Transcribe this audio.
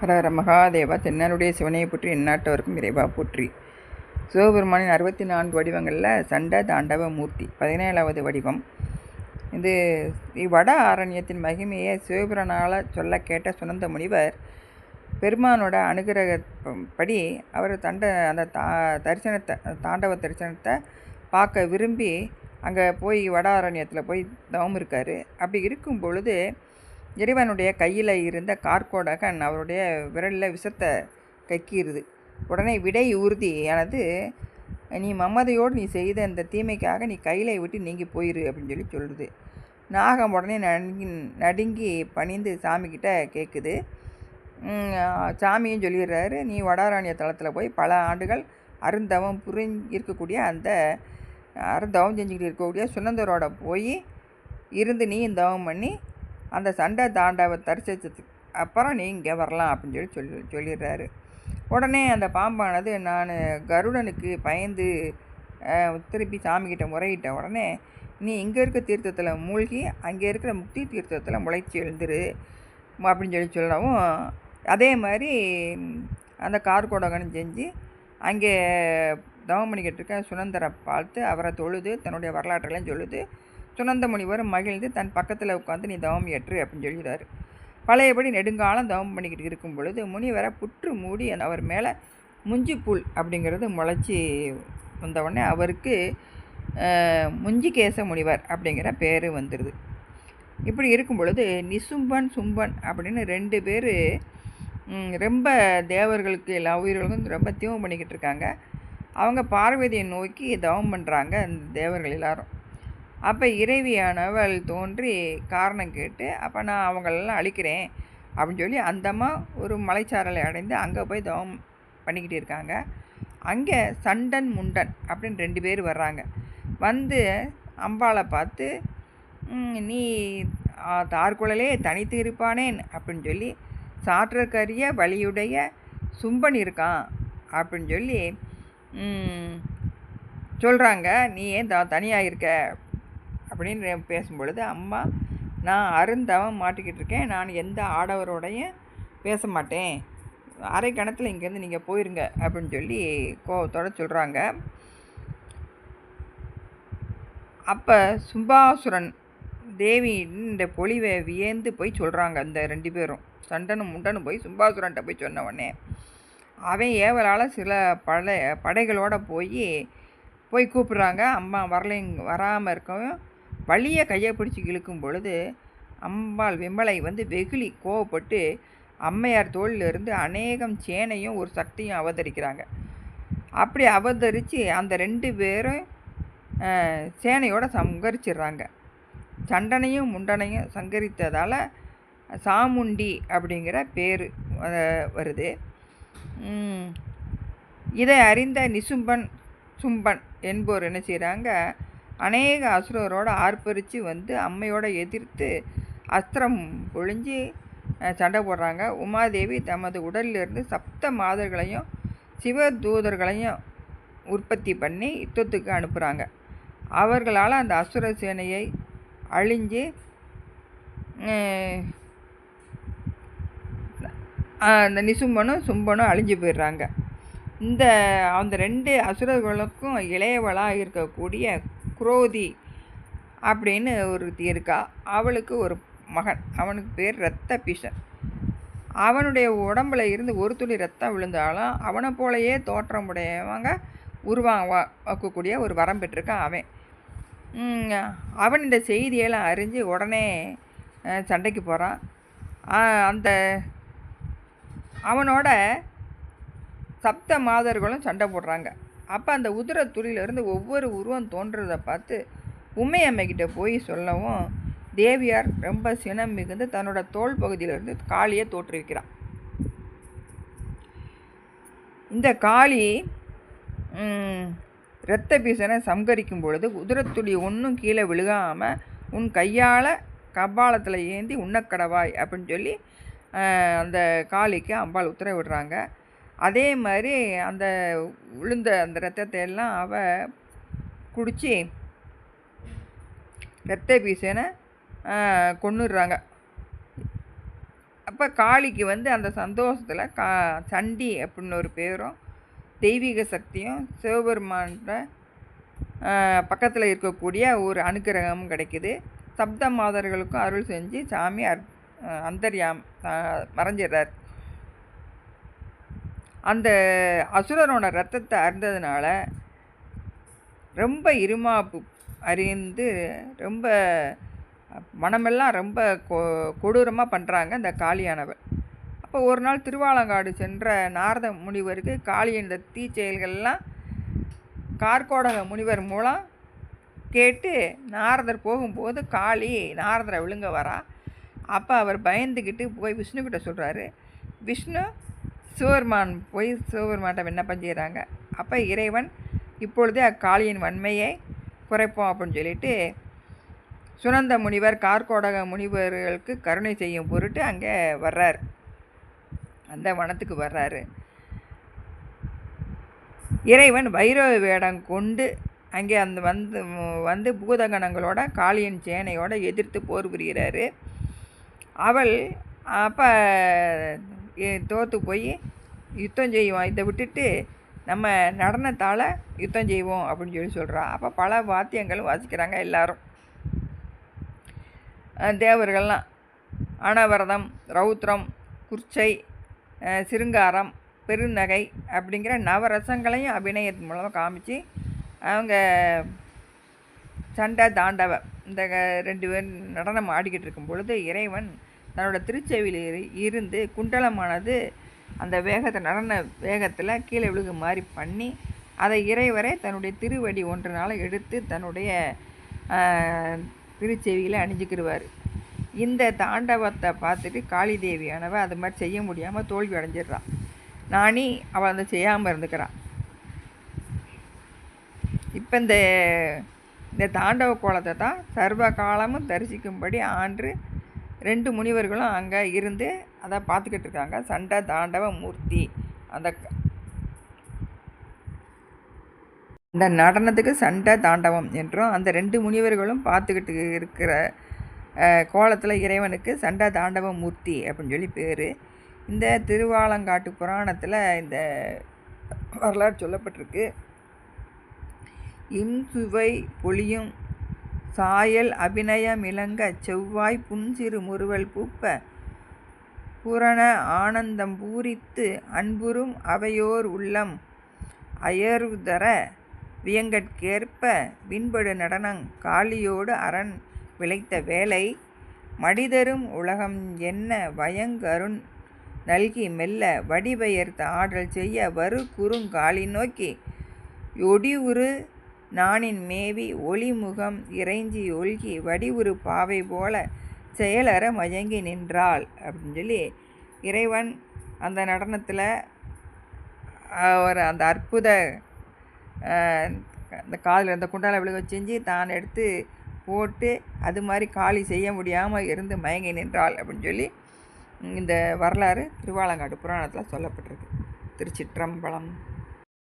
ஹரஹர மகாதேவா தென்னருடைய சிவனையை போற்றி எந்நாட்டவருக்கும் இறைவா போற்றி. சிவபெருமானின் அறுபத்தி நான்கு வடிவங்களில் சண்ட தாண்டவ மூர்த்தி பதினேழாவது வடிவம். இது வட ஆரண்யத்தின் மகிமையை சிவபுரனால் சொல்ல கேட்ட சுனந்த முனிவர் பெருமானோட அனுகிரகப்படி அவர் தண்ட அந்த தா தரிசனத்தை தாண்டவ தரிசனத்தை பார்க்க விரும்பி அங்கே போய் வட ஆரண்யத்தில் போய் தவம் இருக்கார். அப்படி இருக்கும் பொழுது இறைவனுடைய கையில் இருந்த கார்கோடகன் அவருடைய விரலில் விஷத்தை கக்கிடுது உடனே விடை உறுதியானது நீ மம்மதையோடு நீ செய்த இந்த தீமைக்காக நீ கையில விட்டு நீங்கி போயிரு அப்படின்னு சொல்லி சொல்லுது. நாகம் உடனே நடுங்கி நடுங்கி பணிந்து சாமிக்கிட்ட கேட்குது சாமியும் சொல்லிடுறாரு நீ வடாராணிய தளத்தில் போய் பல ஆண்டுகள் அருந்தவம் புரிஞ் இருக்கக்கூடிய அந்த அருந்தவம் செஞ்சுக்கிட்டு இருக்கக்கூடிய சுனந்தரோட போய் இருந்து நீ தவம் பண்ணி அந்த சண்டை தாண்டாவை தரிசித்ததுக்கு அப்புறம் நீ இங்கே வரலாம் அப்படின்னு சொல்லி சொல்லி சொல்லிடுறாரு. உடனே அந்த பாம்பானது நான் கருடனுக்கு பயந்து திருப்பி சாமிக்கிட்ட முறையிட்ட உடனே நீ இங்கே இருக்க தீர்த்தத்தில் மூழ்கி அங்கே இருக்கிற முக்தி தீர்த்தத்தில் முளைச்சி எழுந்துரு அப்படின்னு சொல்லி சொல்லவும் அதே மாதிரி அந்த கார்கோடகனும் செஞ்சு அங்கே தவம் பண்ணிக்கிட்டு இருக்க சுனந்தரை பார்த்து அவரை தொழுது தன்னுடைய வரலாற்றெல்லாம் சொல்லுது. சுனந்த முனிவர் மகிழ்ந்து தன் பக்கத்தில் உட்காந்து நீ தவம் ஏற்று அப்படின்னு சொல்கிறார். பழையபடி நெடுங்காலம் தவம் பண்ணிக்கிட்டு இருக்கும் பொழுது முனிவரை புற்று மூடி அவர் மேலே முஞ்சிப்புல் அப்படிங்கிறது முளைச்சி வந்தவுடனே அவருக்கு முஞ்சிகேச முனிவர் அப்படிங்கிற பேர் வந்துடுது இப்படி இருக்கும் பொழுது நிசும்பன் சும்பன் அப்படின்னு ரெண்டு பேர் ரொம்ப தேவர்களுக்கு எல்லா உயிர்களுக்கும் ரொம்ப தீவம் பண்ணிக்கிட்டு இருக்காங்க. அவங்க பார்வதியை நோக்கி தவம் பண்ணுறாங்க அந்த தேவர்கள் எல்லாரும். அப்போ இறைவியானவள் தோன்றி காரணம் கேட்டு அப்போ நான் அவங்களெல்லாம் அழிக்கிறேன் அப்படின்னு சொல்லி அந்தம்மா ஒரு மலைச்சாரலை அடைந்து அங்கே போய் தவம் பண்ணிக்கிட்டு இருக்காங்க. அங்கே சண்டன் முண்டன் அப்படின்னு ரெண்டு பேர் வர்றாங்க. வந்து அம்பாளை பார்த்து நீ தார்குழலே தனித்து இருப்பானேன் அப்படின்னு சொல்லி சாற்றற்கரிய வழியுடைய சும்பன் இருக்கான் அப்படின்னு சொல்லி சொல்கிறாங்க நீ ஏன் த தனியாக இருக்க? அப்படின்னு பேசும்பொழுது அம்மா நான் அருந்தவன் மாட்டிக்கிட்டு இருக்கேன். நான் எந்த ஆடவரோடையும் பேச மாட்டேன். அரை கணத்தில் இங்கேருந்து நீங்கள் போயிருங்க அப்படின்னு சொல்லி கோவத்தோடு சொல்கிறாங்க அப்போ சும்பாசுரன் தேவியின் பொலிவை வியந்து போய் சொல்கிறாங்க அந்த ரெண்டு பேரும். சண்டனும் முண்டனும் போய் சும்பாசுரன்ட்ட போய் சொன்ன உடனே அவன் ஏவலால் சில படை படைகளோடு போய் போய் கூப்பிட்றாங்க. அம்மா வரலைங்க வராமல் இருக்கவும் வழியை கையை பிடிச்சி இழுக்கும் பொழுது அம்பாள் விமலை வந்து வெகுளி கோவப்பட்டு அம்மையார் தோளிலிருந்து அநேகம் சேனையும் ஒரு சக்தியும் அவதரிக்கிறாங்க. அப்படி அவதரித்து அந்த ரெண்டு பேரும் சேனையோடு சங்கரிச்சிடுறாங்க சண்டனையும் முண்டனையும் சங்கரித்ததால் சாமுண்டி அப்படிங்கிற பேர் வருது. இதை அறிந்த நிசும்பன் சும்பன் என்போர் என்ன செய்கிறாங்க அநேக அசுரரோடு ஆர்ப்பரித்து வந்து அம்மையோட எதிர்த்து அஸ்திரம் பொழிஞ்சு சண்டை போடுறாங்க. உமாதேவி தமது உடலிலிருந்து சப்த மாதர்களையும் சிவ தூதர்களையும் உற்பத்தி பண்ணி யுத்தத்துக்கு அனுப்புகிறாங்க அவர்களால் அந்த அசுர சேனையை அழிஞ்சு அந்த நிசும்பனும் சும்பனும் அழிஞ்சு போயிடுறாங்க. இந்த அந்த ரெண்டு அசுரர்களுக்கும் இளையவளாக இருக்கக்கூடிய குரோதி அப்படின்னு ஒருத்தி இருக்கா. அவளுக்கு ஒரு மகன். அவனுக்கு பேர் ரத்த பிஷன் அவனுடைய உடம்புல இருந்து ஒரு துளி ரத்தம் விழுந்தாலும் அவனை போலையே தோற்றமுடையவங்க உருவாக்கக்கூடிய ஒரு வரம் பெற்றிருக்கான் அவன். அவன் இந்த செய்தியெல்லாம் அறிஞ்சு உடனே சண்டைக்கு போகிறான் அந்த அவனோட சப்த மாதர்களும் சண்டை போடுறாங்க. அப்போ அந்த உதிர துளியிலேருந்து ஒவ்வொரு உருவம் தோன்றதை பார்த்து உண்மை அம்மைக்கிட்ட போய் சொல்லவும் தேவியார் ரொம்ப சினம் மிகுந்து தன்னோட தோல் பகுதியிலிருந்து காளியை தோற்றுவிக்கிறான் இந்த காளி இரத்த பீசனை சம்கரிக்கும் பொழுது உதிரத்துளி ஒன்றும் கீழே விழுகாமல் உன் கையால் கபாலத்தில் ஏந்தி உண்ணக்கடவாய் அப்படின்னு சொல்லி அந்த காளிக்கு அம்பாள் உத்தரவிடுறாங்க. அதே மாதிரி அந்த உளுந்த அந்த ரத்தத்தை எல்லாம் அவள் குடித்து ரத்த பீசனை கொண்டுடுறாங்க அப்போ காளிக்கு வந்து அந்த சந்தோஷத்தில் கா சண்டி அப்படின்னு ஒரு பேரும் தெய்வீக சக்தியும் சிவபெருமான்ற பக்கத்தில் இருக்கக்கூடிய ஒரு அனுக்கிரகமும் கிடைக்குது. சப்த மாதர்களுக்கும் அருள் செஞ்சு சாமி அர் அந்தர்யாம் மறைஞ்சிடுறார். அந்த அசுரனோட ரத்தத்தை அருந்ததுனால ரொம்ப இருமாப்பு அறிந்து ரொம்ப மனமெல்லாம் ரொம்ப கொ கொடூரமாக பண்ணுறாங்க இந்த காளியானவர். அப்போ ஒரு நாள் திருவாலங்காடு சென்ற நாரத முனிவருக்கு காளியின் இந்த தீச்செயல்கள்லாம் கார்கோடக முனிவர் மூலம் கேட்டு நாரதர் போகும்போது காளி நாரதரை விழுங்க வரா. அப்போ அவர் பயந்துக்கிட்டு போய் விஷ்ணுக்கிட்ட சொல்கிறாரு விஷ்ணு சிவபெருமான் போய் சிவபெருமான்கிட்ட விண்ணப்பம் செய்கிறாங்க. அப்போ இறைவன் இப்பொழுதே அக்காளியின் வன்மையை குறைப்போம் அப்படின்னு சொல்லிட்டு சுனந்த முனிவர் கார்கோடக முனிவர்களுக்கு கருணை செய்யும் பொருட்டு அங்கே வர்றார். அந்த வனத்துக்கு வர்றாரு. இறைவன் வைரவ வேடம் கொண்டு அங்கே அந்த வந்து வந்து பூதகணங்களோட காளியன் சேனையோட எதிர்த்து போர் புரிகிறாரு. அவள் அப்போ தோற்று போய் யுத்தம் செய்வோம். இதை விட்டுட்டு நம்ம நடனத்தால் யுத்தம் செய்வோம் அப்படின்னு சொல்லி சொல்கிறான் அப்போ பல வாத்தியங்களும் வாசிக்கிறாங்க எல்லாரும். தேவர்கள்லாம். அனவரதம் ரௌத்ரம் குர்ச்சை சிருங்காரம் பெருநகை அப்படிங்கிற நவரசங்களையும் அபிநயத்தின் மூலமாக காமிச்சு அவங்க சண்டை தாண்டவ இந்த ரெண்டு பேர் நடனம் ஆடிக்கிட்டு இருக்கும் பொழுது இறைவன் தன்னோட திருச்செவியில் இருந்து குண்டலமானது அந்த வேகத்தை நடன வேகத்தில் கீழே விழுகு மாதிரி பண்ணி அதை இறைவரை தன்னுடைய திருவடி ஒன்றினால் எடுத்து தன்னுடைய திருச்செவியில் அணிஞ்சிக்கிடுவார் இந்த தாண்டவத்தை பார்த்துட்டு காளி தேவியானவ அது மாதிரி செய்ய முடியாமல் தோல்வி அடைஞ்சிடுறான் நானி அவள் அந்த செய்யாமல் இருந்துக்கிறான் இப்போ இந்த இந்த தாண்டவ கோலத்தை தான் சர்வ காலமும் தரிசிக்கும்படி ஆண்டு ரெண்டு முனிவர்களும் அங்கே இருந்து அதை பார்த்துக்கிட்டு இருக்காங்க சண்டை தாண்டவ மூர்த்தி. அந்த இந்த நடனத்துக்கு சண்டை தாண்டவம் என்றும் அந்த ரெண்டு முனிவர்களும் பார்த்துக்கிட்டு இருக்கிற கோலத்தில் இறைவனுக்கு சண்டை தாண்டவ மூர்த்தி அப்படின்னு சொல்லி பேர். இந்த திருவாலங்காட்டு புராணத்தில் இந்த வரலாறு சொல்லப்பட்டிருக்கு. இம்சுவை பொழியும் சாயல் அபிநயம் செவ்வாய் புன்சிறு முறுவல் பூப்ப புரண ஆனந்தம் பூரித்து அன்புறும் அவையோர் உள்ளம் அயர்வுதர வியங்கட்கேற்ப விண்படு நடனங் காளியோடு அரண் விளைத்த வேலை மடிதரும் உலகம் என்ன வயங்கருண் நல்கி மெல்ல வடிபெயர்த்த ஆடல் செய்ய வரு குறுங்காலி நோக்கி ஒடிவுரு நானின் மேவி ஒளிமுகம் இறைஞ்சி ஒழுகி வடிவுறு பாவை போல செயலற மயங்கி நின்றாள் அப்படின்னு சொல்லி இறைவன் அந்த நடனத்தில் ஒரு அந்த அற்புத அந்த காதில் அந்த குண்டால விழுக செஞ்சு தான் எடுத்து போட்டு அது மாதிரி காலி செய்ய முடியாமல் இருந்து மயங்கி நின்றாள் அப்படின்னு சொல்லி இந்த வரலாறு திருவாலங்காடு புராணத்தில் சொல்லப்பட்டிருக்கு. திருச்சிற்றம்பலம்.